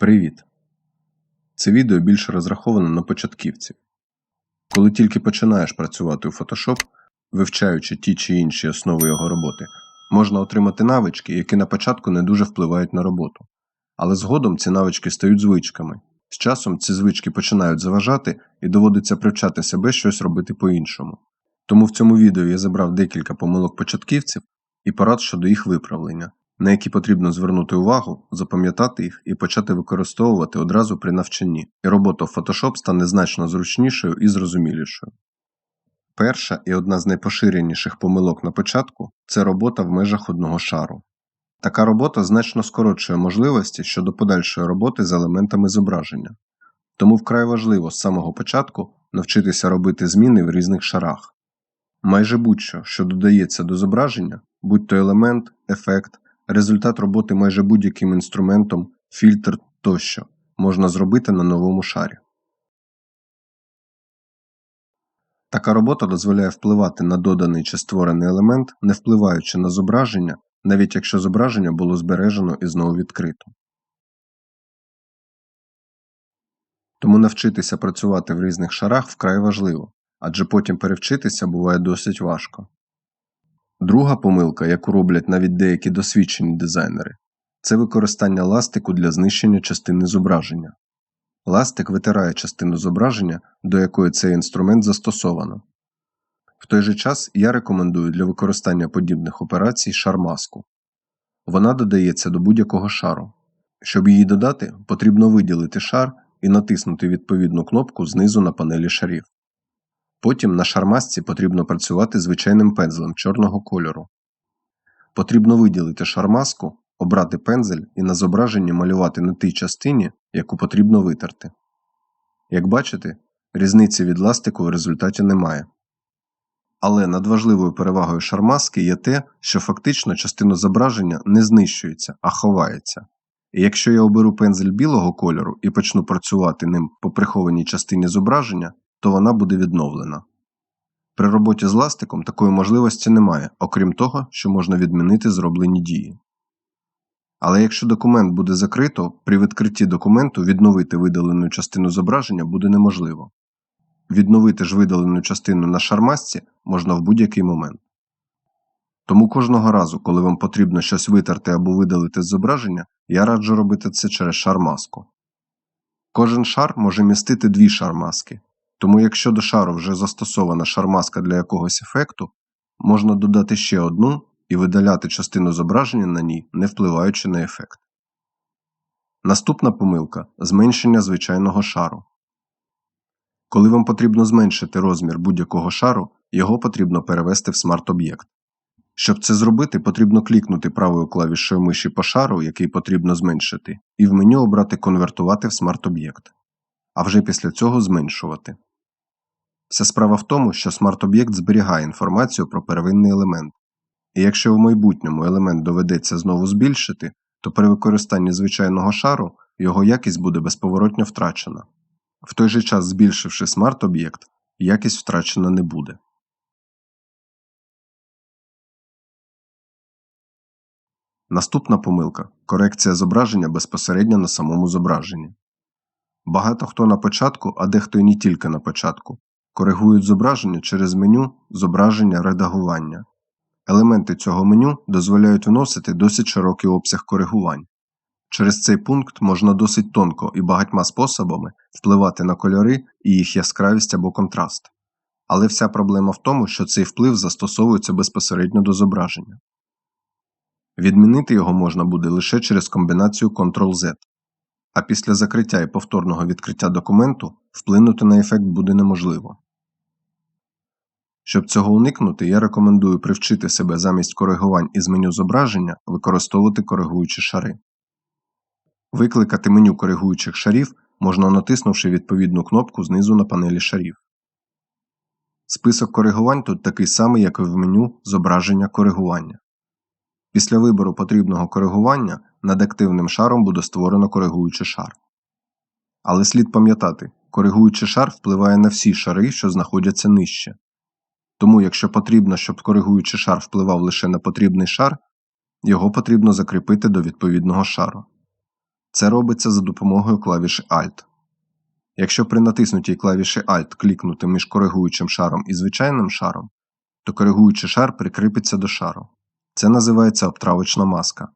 Привіт! Це відео більше розраховане на початківців. Коли тільки починаєш працювати у Photoshop, вивчаючи ті чи інші основи його роботи, можна отримати навички, які на початку не дуже впливають на роботу. Але згодом ці навички стають звичками. З часом ці звички починають заважати і доводиться привчати себе щось робити по-іншому. Тому в цьому відео я забрав декілька помилок початківців і порад щодо їх виправлення, на які потрібно звернути увагу, запам'ятати їх і почати використовувати одразу при навчанні, і робота в Photoshop стане значно зручнішою і зрозумілішою. Перша і одна з найпоширеніших помилок на початку це робота в межах одного шару. Така робота значно скорочує можливості щодо подальшої роботи з елементами зображення, тому вкрай важливо з самого початку навчитися робити зміни в різних шарах. Майже будь-що, що додається до зображення, будь то елемент, ефект, результат роботи майже будь-яким інструментом, фільтр тощо, можна зробити на новому шарі. Така робота дозволяє впливати на доданий чи створений елемент, не впливаючи на зображення, навіть якщо зображення було збережено і знову відкрито. Тому навчитися працювати в різних шарах вкрай важливо, адже потім перевчитися буває досить важко. Друга помилка, яку роблять навіть деякі досвідчені дизайнери, це використання ластику для знищення частини зображення. Ластик витирає частину зображення, до якої цей інструмент застосовано. В той же час я рекомендую для використання подібних операцій шар-маску. Вона додається до будь-якого шару. Щоб її додати, потрібно виділити шар і натиснути відповідну кнопку знизу на панелі шарів. Потім на шармасці потрібно працювати звичайним пензлем чорного кольору. Потрібно виділити шармаску, обрати пензель і на зображенні малювати на тій частині, яку потрібно витерти. Як бачите, різниці від ластику в результаті немає. Але надважливою перевагою шармаски є те, що фактично частина зображення не знищується, а ховається. І якщо я оберу пензель білого кольору і почну працювати ним по прихованій частині зображення, то вона буде відновлена. При роботі з ластиком такої можливості немає, окрім того, що можна відмінити зроблені дії. Але якщо документ буде закрито, при відкритті документу відновити видалену частину зображення буде неможливо. Відновити ж видалену частину на шармасці можна в будь-який момент. Тому кожного разу, коли вам потрібно щось витерти або видалити з зображення, я раджу робити це через шар-маску. Кожен шар може містити дві шар-маски, тому якщо до шару вже застосована шармаска для якогось ефекту, можна додати ще одну і видаляти частину зображення на ній, не впливаючи на ефект. Наступна помилка зменшення звичайного шару. Коли вам потрібно зменшити розмір будь-якого шару, його потрібно перевести в смарт-об'єкт. Щоб це зробити, потрібно клікнути правою клавішою миші по шару, який потрібно зменшити, і в меню обрати Конвертувати в смарт-об'єкт, а вже після цього зменшувати. Вся справа в тому, що смарт-об'єкт зберігає інформацію про первинний елемент, і якщо в майбутньому елемент доведеться знову збільшити, то при використанні звичайного шару його якість буде безповоротньо втрачена. В той же час, збільшивши смарт-об'єкт, якість втрачена не буде. Наступна помилка корекція зображення безпосередньо на самому зображенні. Багато хто на початку, а дехто й не тільки на початку, коригують зображення через меню Зображення редагування. Елементи цього меню дозволяють вносити досить широкий обсяг коригувань. Через цей пункт можна досить тонко і багатьма способами впливати на кольори і їх яскравість або контраст. Але вся проблема в тому, що цей вплив застосовується безпосередньо до зображення. Відмінити його можна буде лише через комбінацію Ctrl-Z, а після закриття і повторного відкриття документу вплинути на ефект буде неможливо. Щоб цього уникнути, я рекомендую привчити себе замість коригувань із меню зображення використовувати коригуючі шари. Викликати меню коригуючих шарів можна натиснувши відповідну кнопку знизу на панелі шарів. Список коригувань тут такий самий, як і в меню Зображення коригування. Після вибору потрібного коригування над активним шаром буде створено коригуючий шар. Але слід пам'ятати, коригуючий шар впливає на всі шари, що знаходяться нижче. Тому, якщо потрібно, щоб коригуючий шар впливав лише на потрібний шар, його потрібно закріпити до відповідного шару. Це робиться за допомогою клавіші Alt. Якщо при натиснутій клавіші Alt клікнути між коригуючим шаром і звичайним шаром, то коригуючий шар прикріпиться до шару. Це називається обтравочна маска.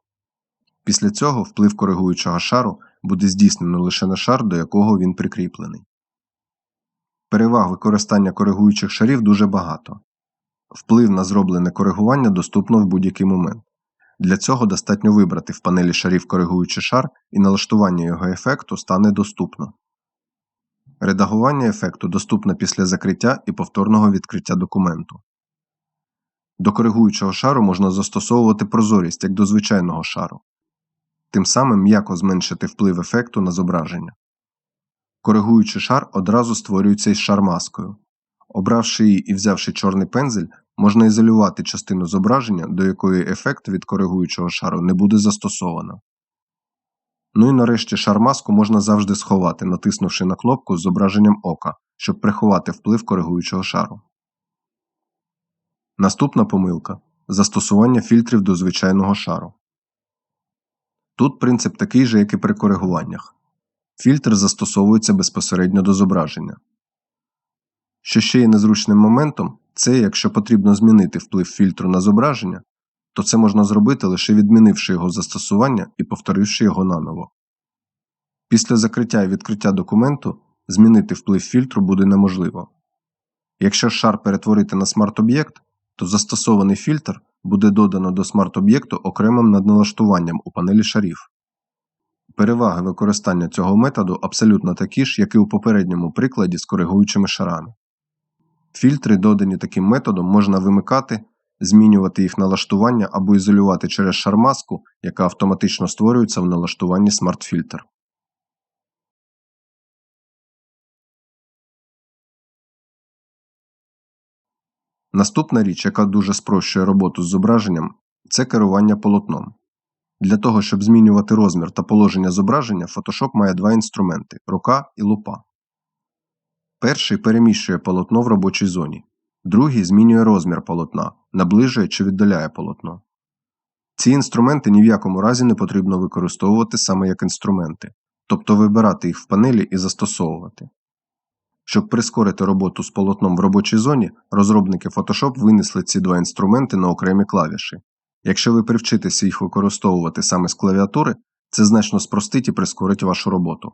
Після цього вплив коригуючого шару буде здійснено лише на шар, до якого він прикріплений. Переваг використання коригуючих шарів дуже багато. Вплив на зроблене коригування доступно в будь-який момент. Для цього достатньо вибрати в панелі шарів коригуючий шар і налаштування його ефекту стане доступно. Редагування ефекту доступно після закриття і повторного відкриття документу. До коригуючого шару можна застосовувати прозорість як до звичайного шару, тим самим м'яко зменшити вплив ефекту на зображення. Коригуючий шар одразу створюється із шар-маскою. Обравши її і взявши чорний пензель, можна ізолювати частину зображення, до якої ефект від коригуючого шару не буде застосовано. Ну і нарешті шар-маску можна завжди сховати, натиснувши на кнопку з зображенням ока, щоб приховати вплив коригуючого шару. Наступна помилка застосування фільтрів до звичайного шару. Тут принцип такий же, як і при коригуваннях. Фільтр застосовується безпосередньо до зображення. Що ще є незручним моментом, це якщо потрібно змінити вплив фільтру на зображення, то це можна зробити лише відмінивши його застосування і повторивши його наново. Після закриття і відкриття документу змінити вплив фільтру буде неможливо. Якщо шар перетворити на смарт-об'єкт, то застосований фільтр буде додано до смарт-об'єкту окремим надналаштуванням у панелі шарів. Переваги використання цього методу абсолютно такі ж, як і у попередньому прикладі з коригуючими шарами. Фільтри, додані таким методом, можна вимикати, змінювати їх налаштування або ізолювати через шармаску, яка автоматично створюється в налаштуванні SmartFilter. Наступна річ, яка дуже спрощує роботу з зображенням, це керування полотном. Для того, щоб змінювати розмір та положення зображення, Photoshop має два інструменти рука і лупа. Перший переміщує полотно в робочій зоні, другий змінює розмір полотна, наближує чи віддаляє полотно. Ці інструменти ні в якому разі не потрібно використовувати саме як інструменти, тобто вибирати їх в панелі і застосовувати. Щоб прискорити роботу з полотном в робочій зоні, розробники Photoshop винесли ці два інструменти на окремі клавіші. Якщо ви привчитеся їх використовувати саме з клавіатури, це значно спростить і прискорить вашу роботу.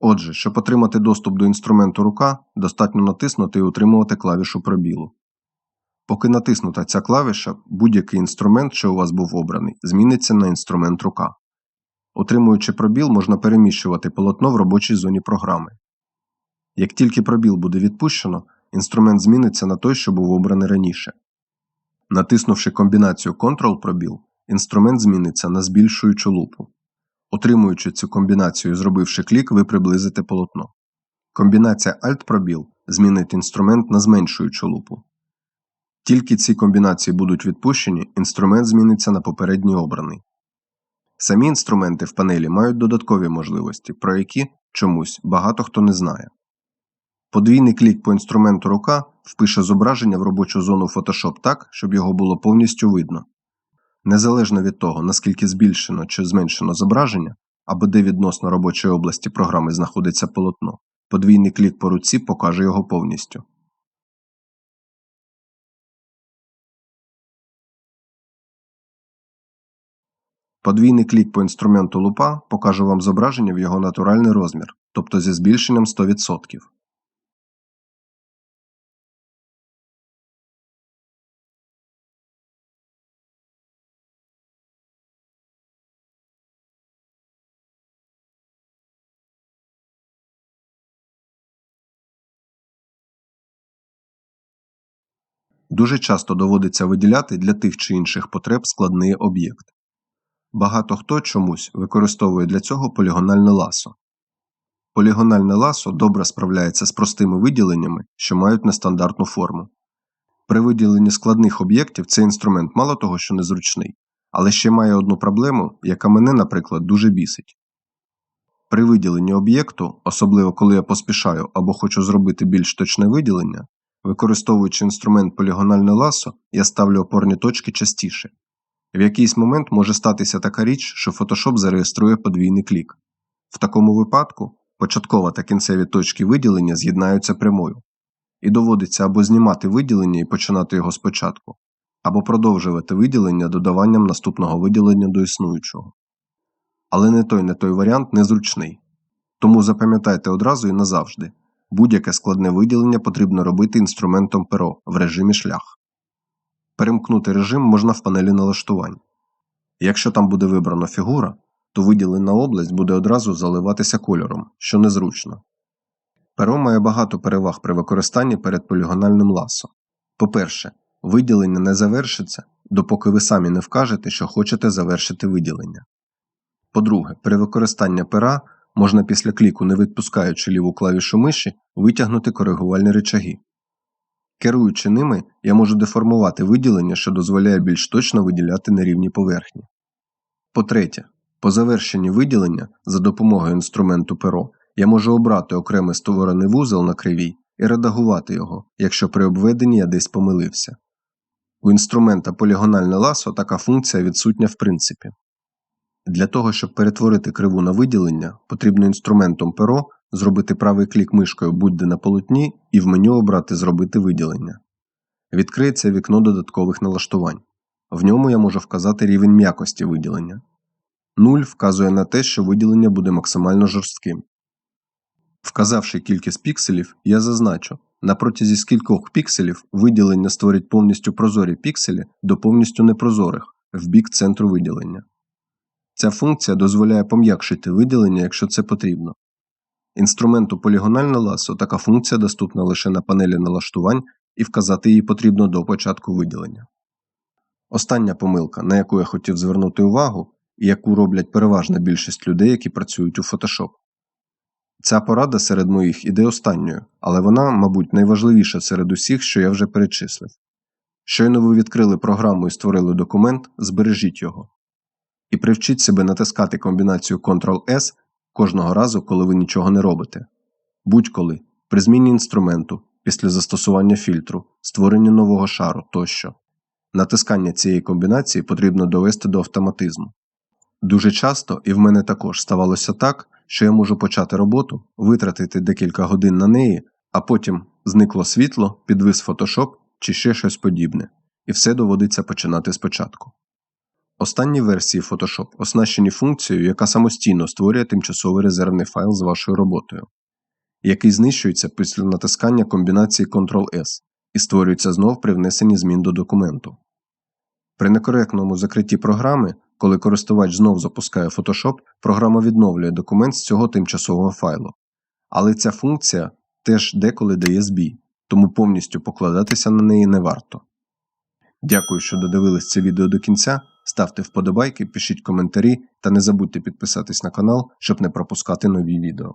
Отже, щоб отримати доступ до інструменту рука, достатньо натиснути і утримувати клавішу пробілу. Поки натиснута ця клавіша, будь-який інструмент, що у вас був обраний, зміниться на інструмент рука. Отримуючи пробіл, можна переміщувати полотно в робочій зоні програми. Як тільки пробіл буде відпущено, інструмент зміниться на той, що був обраний раніше. Натиснувши комбінацію Ctrl-пробіл, інструмент зміниться на збільшуючу лупу. Отримуючи цю комбінацію і зробивши клік, ви приблизите полотно. Комбінація Alt-пробіл змінить інструмент на зменшуючу лупу. Тільки ці комбінації будуть відпущені, інструмент зміниться на попередній обраний. Самі інструменти в панелі мають додаткові можливості, про які чомусь багато хто не знає. Подвійний клік по інструменту рука впише зображення в робочу зону Photoshop так, щоб його було повністю видно. Незалежно від того, наскільки збільшено чи зменшено зображення, або де відносно робочої області програми знаходиться полотно, подвійний клік по руці покаже його повністю. Подвійний клік по інструменту лупа покаже вам зображення в його натуральний розмір, тобто зі збільшенням 100%. Дуже часто доводиться виділяти для тих чи інших потреб складний об'єкт. Багато хто чомусь використовує для цього полігональне ласо. Полігональне ласо добре справляється з простими виділеннями, що мають нестандартну форму. При виділенні складних об'єктів цей інструмент мало того, що незручний, але ще має одну проблему, яка мене, наприклад, дуже бісить. При виділенні об'єкту, особливо коли я поспішаю або хочу зробити більш точне виділення, Використовуючи інструмент полігональне ласо, я ставлю опорні точки частіше. В якийсь момент може статися така річ, що Photoshop зареєструє подвійний клік. В такому випадку початкова та кінцеві точки виділення з'єднаються прямою, і доводиться або знімати виділення і починати його спочатку, або продовжувати виділення додаванням наступного виділення до існуючого. Але не той не той варіант незручний. Тому запам'ятайте одразу і назавжди, будь-яке складне виділення потрібно робити інструментом перо в режимі шлях. Перемкнути режим можна в панелі налаштувань. Якщо там буде вибрано фігура, то виділена область буде одразу заливатися кольором, що незручно. Перо має багато переваг при використанні перед полігональним ласо. По-перше, виділення не завершиться, допоки ви самі не вкажете, що хочете завершити виділення. По-друге, при використанні пера можна після кліку, не відпускаючи ліву клавішу миші, витягнути коригувальні речаги. Керуючи ними, я можу деформувати виділення, що дозволяє більш точно виділяти нерівні поверхні. По-третє, по завершенні виділення за допомогою інструменту перо я можу обрати окремий створений вузол на кривій і редагувати його, якщо при обведенні я десь помилився. У інструмента полігональне ласо така функція відсутня в принципі. Для того, щоб перетворити криву на виділення, потрібно інструментом перо зробити правий клік мишкою будь-де на полотні і в меню обрати Зробити виділення. Відкриється вікно додаткових налаштувань. В ньому я можу вказати рівень м'якості виділення. 0 вказує на те, що виділення буде максимально жорстким. Вказавши кількість пікселів, я зазначу, на протязі скількох пікселів виділення створить повністю прозорі пікселі до повністю непрозорих в бік центру виділення. Ця функція дозволяє пом'якшити виділення, якщо це потрібно. Інструменту полігональне ласо така функція доступна лише на панелі налаштувань і вказати її потрібно до початку виділення. Остання помилка, на яку я хотів звернути увагу, і яку роблять переважна більшість людей, які працюють у Photoshop. Ця порада серед моїх іде останньою, але вона, мабуть, найважливіша серед усіх, що я вже перечислив. Щойно ви відкрили програму і створили документ, збережіть його. І привчіть себе натискати комбінацію Ctrl-S кожного разу, коли ви нічого не робите. Будь-коли, при зміні інструменту, після застосування фільтру, створення нового шару тощо. Натискання цієї комбінації потрібно довести до автоматизму. Дуже часто, і в мене також ставалося так, що я можу почати роботу, витратити декілька годин на неї, а потім зникло світло, підвис Photoshop чи ще щось подібне, і все доводиться починати спочатку. Останні версії Photoshop оснащені функцією, яка самостійно створює тимчасовий резервний файл з вашою роботою, який знищується після натискання комбінації Ctrl-S і створюється знов при внесенні змін до документу. При некоректному закритті програми, коли користувач знов запускає Photoshop, програма відновлює документ з цього тимчасового файлу. Але ця функція теж деколи дає збій, тому повністю покладатися на неї не варто. Дякую, що додивились це відео до кінця. Ставте вподобайки, пишіть коментарі та не забудьте підписатись на канал, щоб не пропускати нові відео.